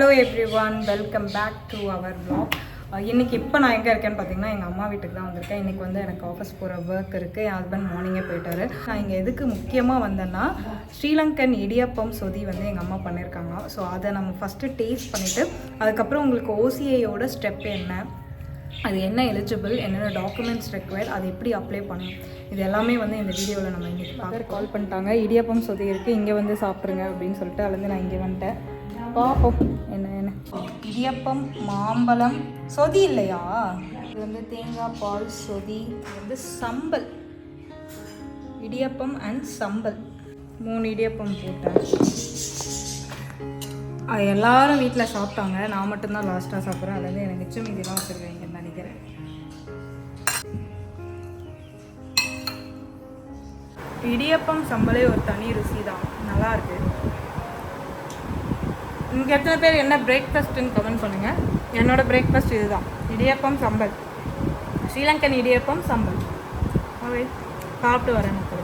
Hello everyone welcome back to our vlog uh, இன்றைக்கி இப்போ நான் எங்கே இருக்கேன்னு பார்த்தீங்கன்னா எங்கள் அம்மா வீட்டுக்கு தான் வந்திருக்கேன். இன்னைக்கு வந்து எனக்கு ஆஃபீஸ் போகிற ஒர்க் இருக்குது என் ஹஸ்பண்ட் மார்னிங்கே போயிட்டாரு. நான் இங்கே எதுக்கு முக்கியமாக வந்தேன்னா ஸ்ரீலங்கன் இடியப்பம் சொதி வந்து எங்கள் அம்மா பண்ணியிருக்காங்க ஸோ அதை நம்ம ஃபஸ்ட்டு டேஸ்ட் பண்ணிவிட்டு அதுக்கப்புறம் உங்களுக்கு ஓசிஐயோட ஸ்டெப் என்ன அது என்ன எலிஜிபிள் என்னென்ன டாக்குமெண்ட்ஸ் ரெக்வயர் அதை எப்படி அப்ளை பண்ணணும் இது எல்லாமே வந்து இந்த வீடியோவில் நம்ம இன்றைக்கி பார்க்க கால் பண்ணிட்டாங்க. இடியப்பம் சொதி இருக்குது இங்கே வந்து சாப்பிட்ருங்க அப்படின்னு சொல்லிட்டு அதுலேருந்து நான் இங்கே வந்துட்டேன். பார்ப்போம் என்ன என்ன? இடியப்பம் மாம்பழம் சொதி இல்லையா? இது வந்து தேங்காய் பால் சொதி இது வந்து சம்பல். இடியப்பம் அண்ட் சம்பல். மூணு இடியப்பம் போட்டேன். எல்லாரும் வீட்டில் சாப்பிட்டாங்க. நான் மட்டும்தான் லாஸ்ட்டாக சாப்பிட்றேன். அது வந்து எனக்கு மிச்சம் இதெல்லாம் தான் நினைக்கிறேன் இடியப்பம் சம்பளே ஒரு தனி ருசி தான் நல்லாயிருக்கு இங்கே எத்தனை பேர் என்ன பிரேக்ஃபாஸ்ட்டுன்னு கமெண்ட் பண்ணுங்கள் என்னோடய பிரேக்ஃபாஸ்ட் இதுதான். இடியப்பம் சம்பல். ஸ்ரீலங்கன் இடியப்பம் சம்பல். சாப்பிட்டு வரேன். மக்கள்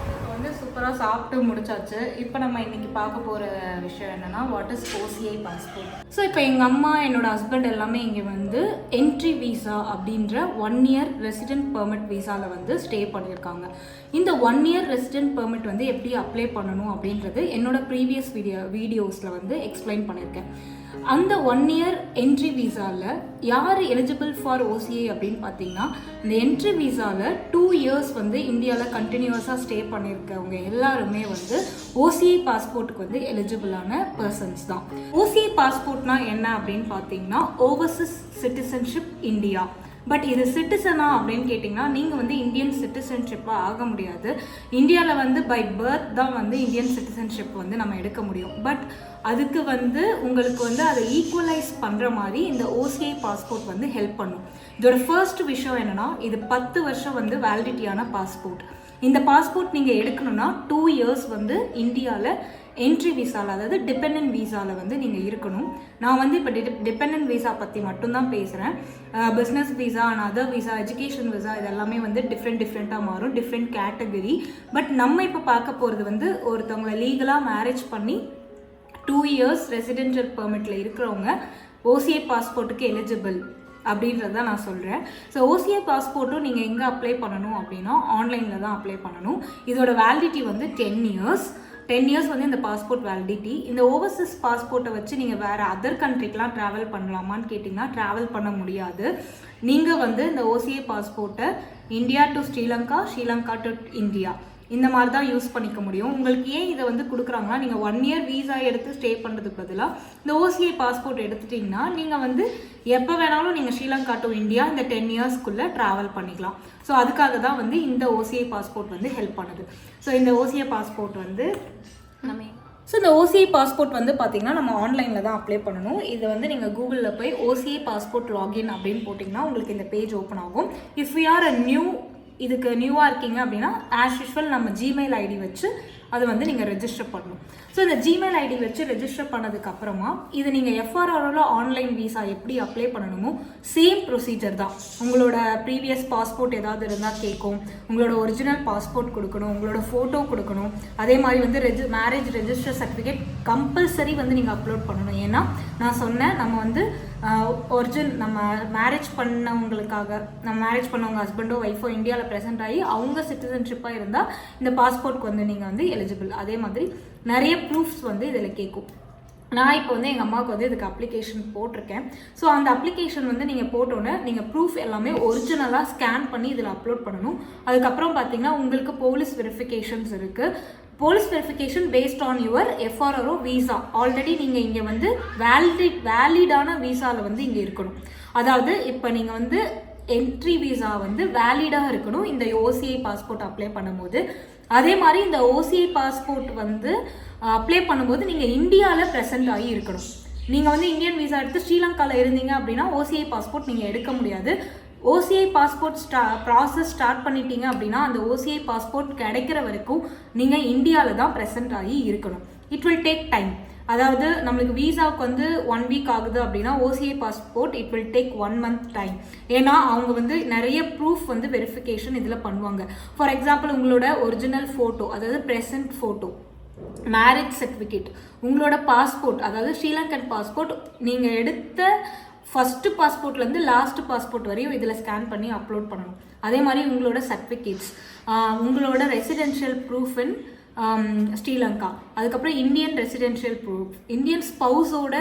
சூப்பராக சாப்பிட்டு முடிச்சாச்சு. இப்போ நம்ம இன்னைக்கு பார்க்க போகிற விஷயம் என்னன்னா what is OCI passport so இப்போ எங்கள் அம்மா என்னோட ஹஸ்பண்ட் எல்லாமே இங்கே வந்து என்ட்ரி விசா அப்படின்ற ஒன் இயர் ரெசிடென்ட் பெர்மிட் வீசாவில் வந்து ஸ்டே பண்ணியிருக்காங்க. இந்த ஒன் இயர் ரெசிடென்ட் பெர்மிட் வந்து எப்படி அப்ளை பண்ணணும் அப்படின்றது என்னோட ப்ரீவியஸ் வீடியோ வீடியோஸில் வந்து எக்ஸ்பிளைன் பண்ணியிருக்கேன். அந்த ஒன் இயர் என்ட்ரி வீசாவில் யார் எலிஜிபிள் ஃபார் ஓசிஐ அப்படின்னு பார்த்தீங்கன்னா இந்த என்ட்ரி வீசாவில் டூ இயர்ஸ் வந்து இந்தியாவில் கண்டினியூஸாக ஸ்டே பண்ணியிருக்கவங்க எல்லாருமே வந்து ஓசிஐ பாஸ்போர்ட்டுக்கு வந்து எலிஜிபிளான பர்சன்ஸ் தான். ஓசிஐ பாஸ்போர்ட்னா என்ன அப்படின்னு பார்த்தீங்கன்னா ஓவர்சீஸ் சிட்டிசன்ஷிப் இந்தியா பட் இது சிட்டிசனா அப்படின்னு கேட்டிங்கன்னா நீங்கள் வந்து இந்தியன் சிட்டிசன்ஷிப்பாக ஆக முடியாது. இந்தியாவில் வந்து பை பர்த் தான் வந்து இந்தியன் சிட்டிசன்ஷிப் வந்து நம்ம எடுக்க முடியும். பட் அதுக்கு வந்து உங்களுக்கு வந்து அதை ஈக்குவலைஸ் பண்ணுற மாதிரி இந்த ஓசிஐ பாஸ்போர்ட் வந்து ஹெல்ப் பண்ணும். இதோட ஃபர்ஸ்ட் விஷயம் என்னென்னா இது பத்து வருஷம் வந்து வேலிடிட்டியான பாஸ்போர்ட் இந்த பாஸ்போர்ட் நீங்கள் எடுக்கணும்னா டூ இயர்ஸ் வந்து இந்தியாவில் என்ட்ரி விசாவில் அதாவது டிபெண்டன்ட் விசாவில் வந்து நீங்கள் இருக்கணும். நான் வந்து இப்போ டிபெண்டன்ட் விசா பற்றி மட்டும்தான் பேசுகிறேன் business visa and other visa education visa இது எல்லாமே வந்து டிஃப்ரெண்ட் டிஃப்ரெண்ட்டாக மாறும். டிஃப்ரெண்ட் கேட்டகரி பட் நம்ம இப்போ பார்க்க போகிறது வந்து ஒருத்தவங்களை லீகலாக மேரேஜ் பண்ணி டூ இயர்ஸ் ரெசிடென்ஷியல் பெர்மிட்டில் இருக்கிறவங்க ஓசிஐ பாஸ்போர்ட்டுக்கு எலிஜிபிள் அப்படின்றத நான் சொல்கிறேன் ஸோ ஓசிஐ பாஸ்போர்ட்டும் நீங்கள் எங்கே அப்ளை பண்ணணும் அப்படின்னா ஆன்லைனில் தான் அப்ளை பண்ணணும். இதோட வேலிடிட்டி வந்து டென் இயர்ஸ் டென் இயர்ஸ் வந்து இந்த பாஸ்போர்ட் வேலிடிட்டி இந்த ஓவர்சீஸ் பாஸ்போர்ட்டை வச்சு நீங்கள் வேறு அதர் கண்ட்ரிக்கெலாம் ட்ராவல் பண்ணலாமான்னு கேட்டிங்கன்னா ட்ராவல் பண்ண முடியாது. நீங்கள் வந்து இந்த ஓசிஏ பாஸ்போர்ட்டை India to Sri Lanka Sri Lanka to India இந்த மாதிரி தான் யூஸ் பண்ணிக்க முடியும். உங்களுக்கு ஏன் இதை வந்து கொடுக்குறாங்கன்னா நீங்கள் ஒன் இயர் வீசா எடுத்து ஸ்டே பண்ணுறதுக்கு பதிலாக இந்த ஓசிஐ பாஸ்போர்ட் எடுத்துட்டிங்கன்னா நீங்கள் வந்து எப்போ வேணாலும் நீங்கள் ஸ்ரீலங்கா டு இந்தியா இந்த டென் இயர்ஸ்க்குள்ளே ட்ராவல் பண்ணிக்கலாம். ஸோ அதுக்காக தான் வந்து இந்த ஓசிஐ பாஸ்போர்ட் வந்து ஹெல்ப் பண்ணுது. ஸோ இந்த ஓசிஐ பாஸ்போர்ட் வந்து நம்ம ஸோ இந்த ஓசிஐ பாஸ்போர்ட் வந்து பார்த்தீங்கன்னா நம்ம ஆன்லைனில் தான் அப்ளை பண்ணணும். இது வந்து நீங்கள் கூகுளில் போய் ஓசிஐ பாஸ்போர்ட் லாகின் அப்படின்னு போட்டிங்கன்னா உங்களுக்கு இந்த பேஜ் ஓப்பன் ஆகும். If you are a new இதுக்கு நியூவாக இருக்கீங்க அப்படின்னா ஆஸ் யூஷுவல் நம்ம ஜிமெயில் ஐடி வச்சு அது வந்து நீங்கள் ரெஜிஸ்டர் பண்ணணும். ஸோ இந்த ஜிமெயில் ஐடி வச்சு ரெஜிஸ்டர் பண்ணதுக்கப்புறமா இது நீங்கள் எஃப்ஆர்ஆரோட ஆன்லைன் விசா எப்படி அப்ளை பண்ணணுமோ சேம் ப்ரொசீஜர் தான். உங்களோட ப்ரீவியஸ் பாஸ்போர்ட் ஏதாவது இருந்தால் கேட்கும். உங்களோட ஒரிஜினல் பாஸ்போர்ட் கொடுக்கணும் உங்களோட ஃபோட்டோ கொடுக்கணும். அதே மாதிரி வந்து ரெஜி மேரேஜ் ரெஜிஸ்டர் சர்டிஃபிகேட் கம்பல்சரி வந்து நீங்கள் அப்லோட் பண்ணணும். ஏன்னா நான் சொன்னேன் நம்ம வந்து ஒரிஜின் நம்ம மேரேஜ் பண்ணவங்களுக்காக நம்ம மேரேஜ் பண்ணவங்க ஹஸ்பண்டோ ஒய்ஃபோ இந்தியாவில் ப்ரெசென்ட் ஆகி அவங்க சிட்டிசன்ஷிப்பாக இருந்தால் இந்த பாஸ்போர்ட்க்கு வந்து நீங்கள் வந்து எலிஜிபிள் அதே மாதிரி நிறைய ப்ரூஃப்ஸ் வந்து இதில் கேட்கும் நான் இப்போ வந்து எங்கள் அம்மாவுக்கு வந்து இதுக்கு அப்ளிகேஷன் போட்டிருக்கேன். ஸோ அந்த அப்ளிகேஷன் வந்து நீங்கள் போட்டோன்னே நீங்கள் ப்ரூஃப் எல்லாமே ஒரிஜினலாக ஸ்கேன் பண்ணி இதில் அப்லோட் பண்ணணும். அதுக்கப்புறம் பார்த்தீங்கன்னா உங்களுக்கு போலீஸ் வெரிஃபிகேஷன்ஸ் இருக்குது police verification based on your FRO visa already நீங்கள் இங்கே வந்து வேலிட் வேலிடான விசாவில் வந்து இங்கே இருக்கணும். அதாவது இப்போ நீங்கள் வந்து என்ட்ரி விசா வந்து வேலிடாக இருக்கணும். இந்த ஓசிஐ பாஸ்போர்ட் அப்ளை பண்ணும்போது. அதே மாதிரி இந்த ஓசிஐ பாஸ்போர்ட் வந்து அப்ளை பண்ணும்போது நீங்கள் இந்தியாவில் ப்ரெசென்ட் ஆகி இருக்கணும். நீங்கள் வந்து இந்தியன் விசா எடுத்து ஸ்ரீலங்காவில் இருந்தீங்க அப்படின்னா ஓசிஐ பாஸ்போர்ட் நீங்கள் எடுக்க முடியாது. ஓசிஐ பாஸ்போர்ட் ஸ்டா ப்ராசஸ் ஸ்டார்ட் பண்ணிட்டீங்க அப்படின்னா அந்த ஓசிஐ பாஸ்போர்ட் கிடைக்கிற வரைக்கும் நீங்கள் இந்தியாவில் தான் ப்ரெசென்ட் ஆகி இருக்கணும். இட் வில் டேக் டைம் அதாவது நம்மளுக்கு வீசாவுக்கு வந்து ஒன் வீக் ஆகுது அப்படின்னா OCI passport it will take one month time ஏன்னா அவங்க வந்து நிறைய ப்ரூஃப் வந்து வெரிஃபிகேஷன் இதில் பண்ணுவாங்க. ஃபார் எக்ஸாம்பிள் உங்களோட ஒரிஜினல் ஃபோட்டோ அதாவது ப்ரெசன்ட் ஃபோட்டோ மேரேஜ் சர்டிஃபிகேட் உங்களோட பாஸ்போர்ட் அதாவது ஸ்ரீலங்கன் பாஸ்போர்ட் நீங்கள் எடுத்த ஃபஸ்ட்டு பாஸ்போர்ட்லேருந்து லாஸ்ட் பாஸ்போர்ட் வரையும் இதில் ஸ்கேன் பண்ணி அப்லோட் பண்ணணும். அதே மாதிரி உங்களோட சர்டிஃபிகேட்ஸ் உங்களோட ரெசிடென்ஷியல் ப்ரூஃப் இன் ஸ்ரீலங்கா. அதுக்கப்புறம் இந்தியன் ரெசிடென்ஷியல் ப்ரூஃப் இந்தியன் ஸ்பவுஸோட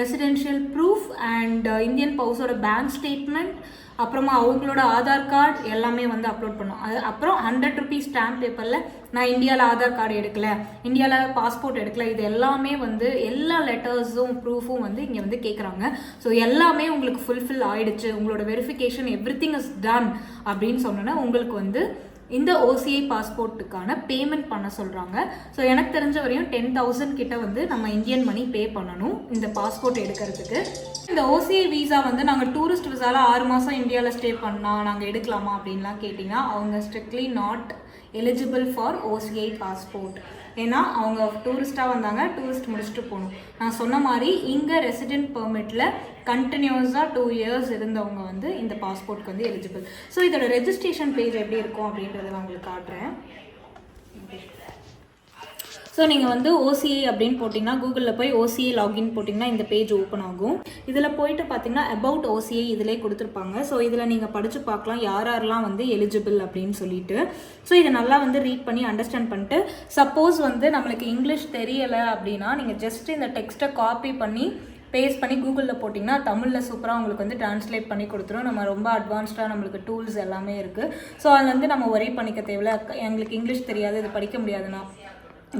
ரெசிடென்ஷியல் ப்ரூஃப் அண்ட் இந்தியன் பவுஸோட பேங்க் ஸ்டேட்மெண்ட் அப்புறமா அவங்களோட ஆதார் கார்டு எல்லாமே வந்து அப்லோட் பண்ணோம். அது அப்புறம் ஹண்ட்ரட் ருபீஸ் ஸ்டாம்ப் பேப்பரில் நான் இந்தியாவில் ஆதார் கார்டு எடுக்கலை இந்தியாவில் பாஸ்போர்ட் எடுக்கலை இது எல்லாமே வந்து எல்லா லெட்டர்ஸும் ப்ரூஃபும் வந்து இங்கே வந்து கேட்குறாங்க ஸோ எல்லாமே உங்களுக்கு ஃபுல்ஃபில் ஆயிடுச்சு. உங்களோட verification everything is done அப்படின்னு சொன்னோன்னா உங்களுக்கு வந்து இந்த ஓசிஐ பாஸ்போர்ட்டுக்கான பேமெண்ட் பண்ண சொல்கிறாங்க ஸோ எனக்கு தெரிஞ்ச வரையும் டென் தௌசண்ட் கிட்ட வந்து நம்ம இந்தியன் மணி பே பண்ணணும் இந்த பாஸ்போர்ட் எடுக்கிறதுக்கு. இந்த ஓசிஐ விசா வந்து நாங்கள் டூரிஸ்ட் விசாவில் ஆறு மாதம் இந்தியாவில் ஸ்டே பண்ணால் நாங்கள் எடுக்கலாமா அப்படின்லாம் கேட்டிங்கன்னா அவங்க strictly not eligible for OCI passport ஏன்னா அவங்க டூரிஸ்ட்டாக வந்தாங்க டூரிஸ்ட் முடிச்சுட்டு போகணும். நான் சொன்ன மாதிரி இங்கே ரெசிடென்ட் பெர்மிட்டில் கண்டினியூஸாக டூ இயர்ஸ் இருந்தவங்க வந்து இந்த பாஸ்போர்ட்க்கு வந்து எலிஜிபிள் ஸோ இதோட ரெஜிஸ்ட்ரேஷன் பேஜ் எப்படி இருக்கும் அப்படின்றத நான் உங்களுக்கு காட்டுறேன். ஸோ நீங்கள் வந்து ஓசிஐ அப்படின்னு போட்டிங்கன்னா கூகுளில் போய் ஓசிஐ லாகின் போட்டிங்கன்னா இந்த பேஜ் ஓப்பன் ஆகும். இதில் போயிட்டு பார்த்தீங்கன்னா அபவுட் ஓசிஐ இதிலே கொடுத்துருப்பாங்க. ஸோ இதில் நீங்கள் படித்து பார்க்கலாம் யார் யாரெல்லாம் வந்து எலிஜிபிள் அப்படின்னு சொல்லிட்டு. ஸோ இதை நல்லா வந்து ரீட் பண்ணி அண்டர்ஸ்டாண்ட் பண்ணிட்டு சப்போஸ் வந்து நம்மளுக்கு இங்கிலீஷ் தெரியலை அப்படின்னா நீங்கள் ஜஸ்ட் இந்த டெக்ஸ்ட்டை காப்பி பண்ணி பேஸ்ட் பண்ணி கூகுளில் போட்டிங்கன்னா தமிழில் சூப்பராக உங்களுக்கு வந்து ட்ரான்ஸ்லேட் பண்ணி கொடுத்துரும். நம்ம ரொம்ப அட்வான்ஸ்டாக நம்மளுக்கு டூல்ஸ் எல்லாமே இருக்குது ஸோ அதில் வந்து நம்ம ஒரே பண்ணிக்க தேவையில்ல. எங்களுக்கு இங்கிலீஷ் தெரியாது இது படிக்க முடியாதுன்னா.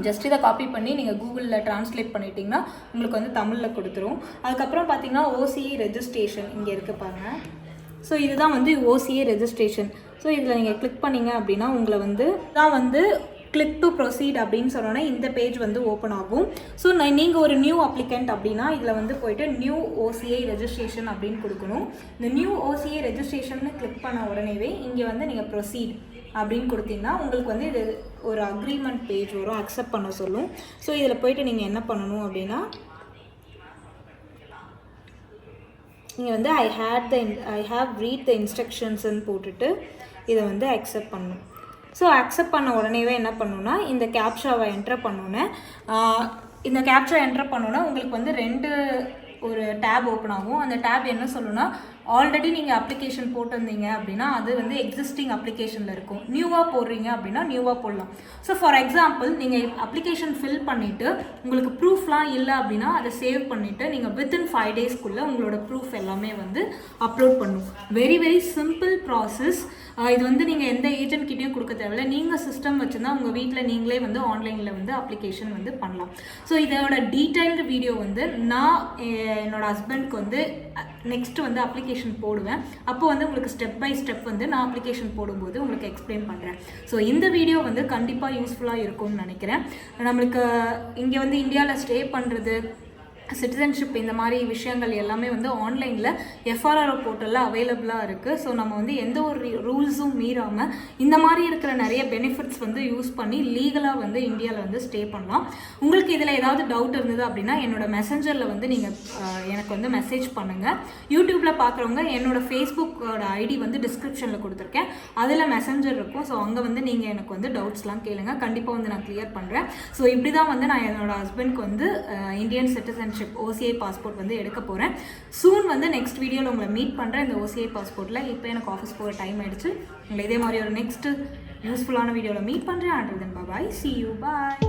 ஜஸ்ட் இதை காப்பி பண்ணி நீங்கள் கூகுளில் ட்ரான்ஸ்லேட் பண்ணிட்டீங்கன்னா உங்களுக்கு வந்து தமிழில் கொடுத்துரும். அதுக்கப்புறம் பார்த்தீங்கன்னா ஓசிஐ ரெஜிஸ்ட்ரேஷன் இங்கே இருக்குது பாருங்கள் ஸோ இதுதான் வந்து ஓசிஏ ரெஜிஸ்ட்ரேஷன் ஸோ இதில் நீங்கள் கிளிக் பண்ணீங்க அப்படின்னா உங்களை வந்து தான் வந்து கிளிக் டு ப்ரொசீட் அப்படின்னு சொன்னோன்னா இந்த பேஜ் வந்து ஓப்பன் ஆகும். ஸோ நீங்கள் ஒரு நியூ அப்ளிகண்ட் அப்படின்னா இதில் வந்து போயிட்டு நியூ ஓசிஐ ரெஜிஸ்ட்ரேஷன் அப்படின்னு கொடுக்கணும். இந்த நியூ ஓசிஐ ரெஜிஸ்ட்ரேஷன் கிளிக் பண்ண உடனேவே இங்கே வந்து நீங்கள் ப்ரொசீட் அப்படின்னு கொடுத்தீங்கன்னா உங்களுக்கு வந்து இது ஒரு அக்ரிமெண்ட் பேஜ் வரும் அக்செப்ட் பண்ண சொல்லும். ஸோ இதில் போயிட்டு நீங்கள் என்ன பண்ணணும் அப்படின்னா நீங்கள் வந்து I had the I have read the இன்ஸ்ட்ரக்ஷன்ஸ்ன்னு போட்டுட்டு இதை வந்து அக்செப்ட் பண்ணணும். ஸோ அக்செப்ட் பண்ண உடனேவே என்ன பண்ணுன்னா இந்த கேப்ஷாவை என்டர் பண்ணோன்னே இந்த கேப்ஷா என்டர் பண்ணோன்னா உங்களுக்கு வந்து ரெண்டு ஒரு டேப் ஓப்பன் ஆகும். அந்த டேப் என்ன சொல்லுன்னா ஆல்ரெடி நீங்கள் அப்ளிகேஷன் போட்டிருந்தீங்க அப்படின்னா அது வந்து எக்ஸிஸ்டிங் அப்ளிகேஷனில் இருக்கும். நியூவாக போடுறீங்க அப்படின்னா நியூவாக போடலாம். ஸோ ஃபார் எக்ஸாம்பிள் நீங்கள் அப்ளிகேஷன் ஃபில் பண்ணிவிட்டு உங்களுக்கு ப்ரூஃப்லாம் இல்லை அப்படின்னா அதை சேவ் பண்ணிவிட்டு நீங்கள் வித்தின் ஃபைவ் டேஸ்க்குள்ளே உங்களோட ப்ரூஃப் எல்லாமே வந்து அப்லோட் பண்ணும். வெரி வெரி சிம்பிள் ப்ராசஸ் இது வந்து நீங்கள் எந்த ஏஜென்ட் கிட்டேயும் கொடுக்க சிஸ்டம் வச்சுருந்தா உங்கள் வீட்டில் நீங்களே வந்து ஆன்லைனில் வந்து அப்ளிகேஷன் வந்து பண்ணலாம். ஸோ இதோட டீட்டெயில்டு வீடியோ வந்து நான் என்னோடய என்னோட ஹஸ்பண்ட்க்கு வந்து நெக்ஸ்ட் வந்து அப்ளிகேஷன் போடுவேன். அப்போ வந்து உங்களுக்கு ஸ்டெப் பை ஸ்டெப் வந்து நான் அப்ளிகேஷன் போடும்போது உங்களுக்கு எக்ஸ்பிளைன் பண்ணுறேன் ஸோ இந்த வீடியோ வந்து கண்டிப்பாக யூஸ்ஃபுல்லாக இருக்கும்னு நினைக்கிறேன். நம்மளுக்கு இங்கே வந்து இந்தியாவில் ஸ்டே பண்ணுறது சிட்டிசன்ஷிப் இந்த மாதிரி விஷயங்கள் எல்லாமே வந்து ஆன்லைனில் எஃப்ஆர்ஆர் போர்ட்டலில் அவைலபிளாக இருக்குது ஸோ நம்ம வந்து எந்த ஒரு ரூல்ஸும் மீறாமல் இந்த மாதிரி இருக்கிற நிறைய பெனிஃபிட்ஸ் வந்து யூஸ் பண்ணி லீகலாக வந்து இந்தியாவில் வந்து ஸ்டே பண்ணலாம். உங்களுக்கு இதில் ஏதாவது டவுட் இருந்தது அப்படின்னா என்னோட மெசஞ்சரில் வந்து நீங்கள் எனக்கு வந்து மெசேஜ் பண்ணுங்கள் யூடியூப்பில் பார்க்குறவங்க என்னோட ஃபேஸ்புக்கோட ஐடி வந்து டிஸ்கிரிப்ஷனில் கொடுத்துருக்கேன். அதில் மெசஞ்சர் இருக்கும். ஸோ அங்கே வந்து நீங்கள் எனக்கு வந்து டவுட்ஸ்லாம் கேளுங்க. கண்டிப்பாக வந்து நான் கிளியர் பண்ணுறேன் ஸோ இப்படி தான் வந்து நான் என்னோட ஹஸ்பண்ட்க்கு வந்து Indian citizen citizenship OCI passport வந்து எடுக்க போகிறேன் சூன் வந்து நெக்ஸ்ட் வீடியோவில் உங்களை மீட் பண்ணுறேன் இந்த ஓசிஐ பாஸ்போர்ட்டில் இப்போ எனக்கு ஆஃபீஸ் போகிற டைம் ஆகிடுச்சு உங்களை இதே மாதிரி ஒரு நெக்ஸ்ட்டு யூஸ்ஃபுல்லான வீடியோவில் மீட் பண்ணுறேன் ஆண்ட்ரதன் பாபாய் சி யூ பாய்